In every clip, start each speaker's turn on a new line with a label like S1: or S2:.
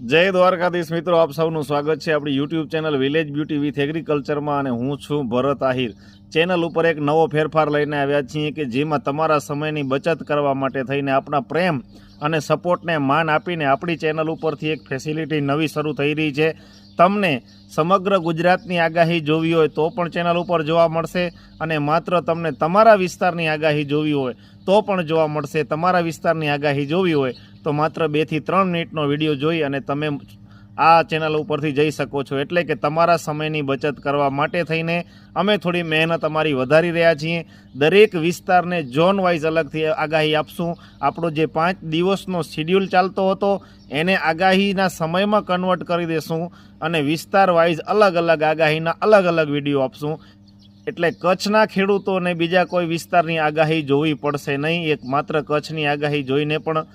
S1: જય દ્વારકાધીશ મિત્રો, આપ સૌનું સ્વાગત છે આપણી YouTube channel village beauty with એગ્રીકલ્ચરમાં અને હું છું ભરત આહિર. ચેનલ ઉપર એક નવો ફેરફાર લઈને આવ્યા છીએ કે જેમાં તમારા સમયની બચત કરવા માટે થઈને આપણા પ્રેમ અને સપોર્ટને માન આપીને આપણી ચેનલ ઉપરથી એક ફેસિલિટી નવી શરૂ થઈ રહી છે. તમને સમગ્ર ગુજરાતની આગાહી જોવી હોય તો પણ ચેનલ ઉપર જોવા મળશે અને માત્ર તમને તમારા વિસ્તારની આગાહી જોવી હોય તો પણ જોવા મળશે. તમારા વિસ્તારની આગાહી જોવી હોય તો માત્ર બેથી ત્રણ મિનિટનો વીડિયો જોઈ અને તમે આ ચેનલ ઉપરથી જઈ શકો છો. એટલે કે તમારા સમયની બચત કરવા માટે થઈને અમે થોડી મહેનત અમારી વધારી રહ્યા છીએ. દરેક વિસ્તારને ઝોન વાઇઝ અલગથી આગાહી આપશું. આપણો જે પાંચ દિવસનો શિડ્યુલ ચાલતો હતો, એને આગાહીના સમયમાં કન્વર્ટ કરી દેશું અને વિસ્તાર વાઇઝ અલગ અલગ આગાહીના અલગ અલગ વીડિયો આપશું. એટલે કચ્છના ખેડૂતોને બીજા કોઈ વિસ્તારની આગાહી જોવી પડશે નહીં. એક માત્ર કચ્છની આગાહી જોઈને પણ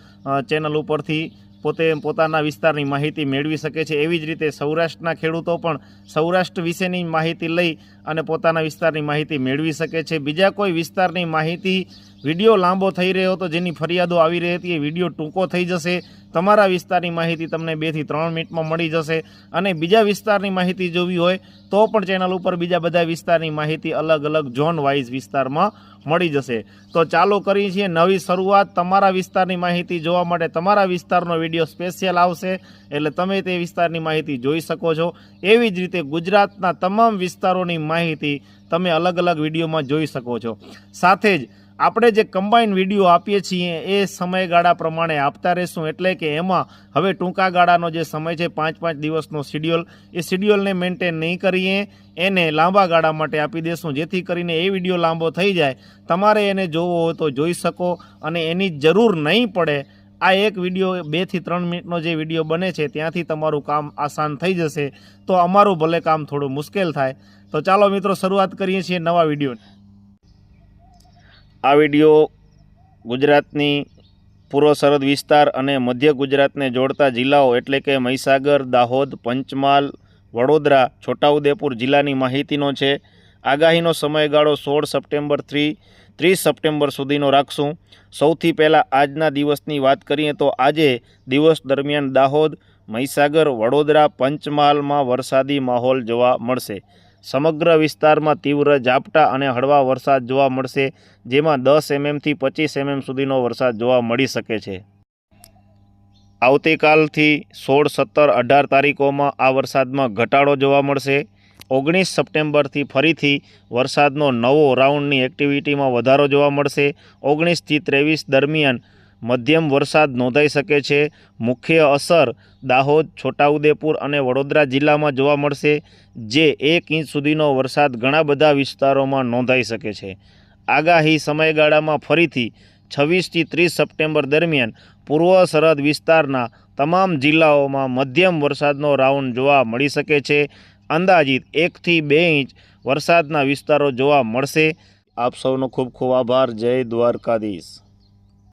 S1: ચેનલ ઉપરથી પોતે પોતાના વિસ્તારની માહિતી મેળવી શકે છે. એવી જ રીતે સૌરાષ્ટ્રના ખેડૂતો પણ સૌરાષ્ટ્ર વિશેની માહિતી લઈ અને પોતાના વિસ્તારની માહિતી મેળવી શકે છે. બીજા કોઈ વિસ્તારની માહિતી વીડિયો લાંબો થઈ રહ્યો હતો, જેની ફરિયાદો આવી રહી હતી, એ વીડિયો ટૂંકો થઈ જશે. તમારા વિસ્તારની માહિતી તમને બેથી ત્રણ મિનિટમાં મળી જશે. અને બીજા વિસ્તારની માહિતી જોવી હોય, તો પણ ચેનલ ઉપર બીજા બધા વિસ્તારની માહિતી અલગ અલગ ઝોન વાઇઝ વિસ્તારમાં મળી જશે. તો ચાલુ કરીએ છીએ નવી શરૂઆત. તમારા વિસ્તારની માહિતી જોવા માટે તમારા વિસ્તારનો વીડિયો સ્પેશિયલ આવશે, એટલે તમે તે વિસ્તારની માહિતી જોઈ શકો છો. એવી જ રીતે ગુજરાતના તમામ વિસ્તારોની માહિતી તમે અલગ અલગ વિડીયોમાં જોઈ શકો છો. સાથે જ આપણે જે કમ્બાઈન વીડિયો આપીએ છીએ એ સમયગાળા પ્રમાણે આપતા રહેશું એટલે કે એમાં હવે ટૂંકા ગાળાનો જે સમય છે પાંચ પાંચ દિવસનો શિડ્યુલ એ શિડ્યુલને મેન્ટેન નહીં કરીએ, એને લાંબા ગાળા માટે આપી દેશું. જેથી કરીને એ વીડિયો લાંબો થઈ જાય. તમારે એને જોવો હોય તો જોઈ શકો અને એની જરૂર નહીં પડે આ એક વીડિયો બેથી ત્રણ મિનિટનો જે વીડિયો બને છે, ત્યાંથી તમારું કામ આસાન થઈ જશે, તો અમારું ભલે કામ થોડું મુશ્કેલ થાય. તો ચાલો મિત્રો, શરૂઆત કરીએ છીએ નવા વીડિયો આ વીડિયો ગુજરાતની પૂર્વ સરહદ વિસ્તાર અને મધ્ય ગુજરાતને જોડતા જિલ્લાઓ એટલે કે મહીસાગર, દાહોદ, પંચમહાલ, વડોદરા, છોટાઉદેપુર જિલ્લાની માહિતીનો છે. આગાહીનો સમયગાળો સોળ સપ્ટેમ્બરથી ત્રીસ સપ્ટેમ્બર સુધીનો રાખશું. સૌથી પહેલાં આજના દિવસની વાત કરીએ તો આજે દિવસ દરમિયાન દાહોદ, મહીસાગર, વડોદરા, પંચમહાલમાં વરસાદી માહોલ જોવા મળશે. સમગ્ર વિસ્તારમાં તીવ્ર ઝાપટા અને હળવા વરસાદ જોવા મળશે, જેમાં દસ એમએમથી પચીસ એમએમ સુધીનો વરસાદ જોવા મળી શકે છે. આવતીકાલથી સોળ સત્તર અઢાર તારીખોમાં આ વરસાદમાં ઘટાડો જોવા મળશે. ઓગણીસ સપ્ટેમ્બરથી ફરીથી વરસાદનો નવો રાઉન્ડની એક્ટિવિટીમાં વધારો જોવા મળશે. ઓગણીસથી ત્રેવીસ દરમિયાન મધ્યમ વરસાદ નોંધાઈ શકે છે. મુખ્ય અસર દાહોદ, છોટાઉદેપુર અને વડોદરા જિલ્લામાં જોવા મળશે, જે એક ઇંચ સુધીનો વરસાદ ઘણા બધા વિસ્તારોમાં નોંધાઈ શકે છે. આગાહી સમયગાળામાં ફરીથી છવ્વીસથી ત્રીસ સપ્ટેમ્બર દરમિયાન પૂર્વ સરહદ વિસ્તારના તમામ જિલ્લાઓમાં મધ્યમ વરસાદનો રાઉન્ડ જોવા મળી શકે છે. અંદાજિત એકથી બે ઇંચ વરસાદના વિસ્તારો જોવા મળશે. આપ સૌનો ખૂબ ખૂબ આભાર. જય દ્વારકાધીશ.